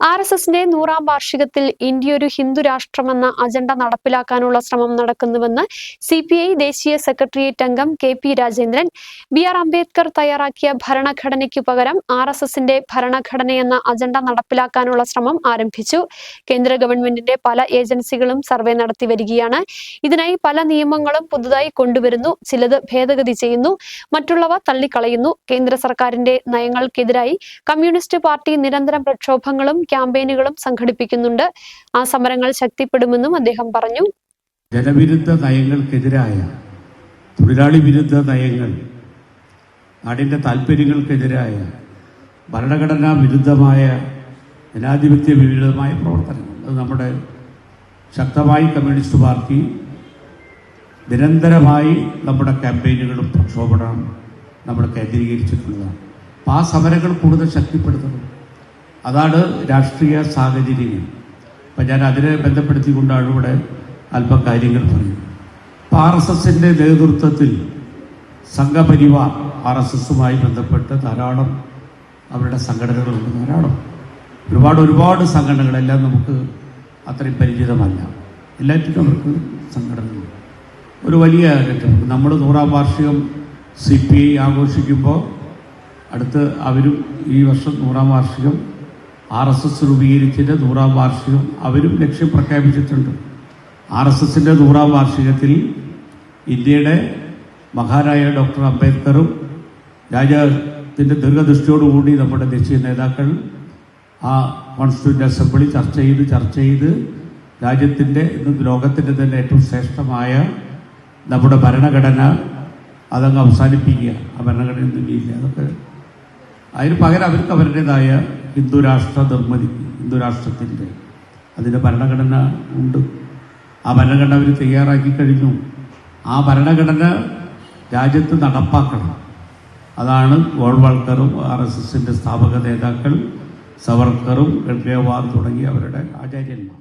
R S എസിന്റെ നൂറാം വാർഷികത്തിൽ India ഒരു ഹിന്ദു രാഷ്ട്രമെന്ന അജണ്ട നടപ്പിലാക്കാനുള്ള ശ്രമം നടക്കുന്നുവെന്ന് സി പി ഐ ദേശീയ സെക്രട്ടേറിയറ്റ് അംഗം K P Rajendran B R Ambedkar തയ്യാറാക്കിയ ഭരണഘടനയ്ക്ക് പകരം ആർ എസ് എസിന്റെ ഭരണഘടനയെന്ന അജണ്ട നടപ്പിലാക്കാനുള്ള ശ്രമം ആരംഭിച്ചു. കേന്ദ്ര ഗവൺമെന്റിന്റെ പല ഏജൻസികളും സർവേ നടത്തി വരികയാണ്. ഇതിനായി പല നിയമങ്ങളും പുതുതായി കൊണ്ടുവരുന്നു. ചിലത് ഭേദഗതി ചെയ്യുന്നു. മറ്റുള്ളവ തള്ളിക്കളയുന്നു. കേന്ദ്ര സർക്കാരിന്റെ നയങ്ങൾക്കെതിരായി കമ്മ്യൂണിസ്റ്റ് പാർട്ടി നിരന്തരം പ്രക്ഷോഭങ്ങളും ക്യാമ്പയിനുകളും സംഘടിപ്പിക്കുന്നുണ്ട്. ആ സമരങ്ങൾ ശക്തിപ്പെടുമെന്നും അദ്ദേഹം പറഞ്ഞു. ജനവിരുദ്ധ നയങ്ങൾക്കെതിരായ തൊഴിലാളി വിരുദ്ധ നയങ്ങൾ നാടിന്റെ താല്പര്യങ്ങൾക്കെതിരായ ഭരണഘടനാ വിരുദ്ധമായ ജനാധിപത്യ വിരുദ്ധമായ പ്രവർത്തനങ്ങൾ. അത് നമ്മുടെ ശക്തമായി കമ്മ്യൂണിസ്റ്റ് പാർട്ടി നിരന്തരമായി നമ്മുടെ ക്യാമ്പയിനുകളും പ്രക്ഷോഭണം നമ്മൾ കേന്ദ്രീകരിച്ചിട്ടുള്ളതാണ്. അപ്പോൾ ആ സമരങ്ങൾ കൂടുതൽ ശക്തിപ്പെടുത്തണം അതാണ് രാഷ്ട്രീയ സാഹചര്യങ്ങൾ അപ്പം ഞാൻ അതിനെ ബന്ധപ്പെടുത്തിക്കൊണ്ടാണ് ഇവിടെ അല്പം കാര്യങ്ങൾ പറയുന്നത്. അപ്പോൾ ആർ എസ് എസിന്റെ നേതൃത്വത്തിൽ സംഘപരിവാർ ആർ എസ് എസുമായി ബന്ധപ്പെട്ട് ധാരാളം അവരുടെ സംഘടനകളുണ്ട്. ധാരാളം. ഒരുപാട് ഒരുപാട് സംഘടനകളെല്ലാം നമുക്ക് അത്രയും പരിചിതമല്ല. എല്ലാറ്റിനും അവർക്ക് സംഘടനകളുണ്ട്. ഒരു വലിയ നമ്മൾ നൂറാം വാർഷികം സി പി ഐ ആഘോഷിക്കുമ്പോൾ അടുത്ത് അവരും ഈ വർഷം നൂറാം വാർഷികം ആർ എസ് എസ് രൂപീകരിച്ചതിന്റെ നൂറാം വാർഷികം അവരും ലക്ഷ്യം പ്രഖ്യാപിച്ചിട്ടുണ്ട്. ആർ എസ് എസിന്റെ നൂറാം വാർഷികത്തിൽ ഇന്ത്യയുടെ മഹാനായ ഡോക്ടർ അംബേദ്കറും രാജ്യത്തിന്റെ ദീർഘദൃഷ്ടിയോടുകൂടി നമ്മുടെ ദേശീയ നേതാക്കൾ ആ കോൺസ്റ്റിറ്റ്യൂന്റ് അസംബ്ലി ചർച്ച ചെയ്ത് ചർച്ച ചെയ്ത് രാജ്യത്തിന്റെ ഇന്ന് ലോകത്തിന്റെ തന്നെ ഏറ്റവും ശ്രേഷ്ഠമായ നമ്മുടെ ഭരണഘടന അതങ്ങ് അവസാനിപ്പിക്കുക. ആ ഭരണഘടന ഇല്ല. അതൊക്കെ അതിന് പകരം അവർക്ക് അവരുടേതായ ഹിന്ദു രാഷ്ട്ര നിർമ്മിതി ഹിന്ദു അതിന്റെ ഭരണഘടന ഉണ്ട്. ആ ഭരണഘടന അവർ തയ്യാറാക്കി കഴിഞ്ഞു. ആ ഭരണഘടന രാജ്യത്ത് നടപ്പാക്കണം. അതാണ് ഗോൾവാൾക്കറും ആർ എസ് എസിന്റെ സ്ഥാപക നേതാക്കൾ സവർക്കറും ഗഡ്ഗേവാർ തുടങ്ങിയ അവരുടെ ആചാര്യന്മാർ.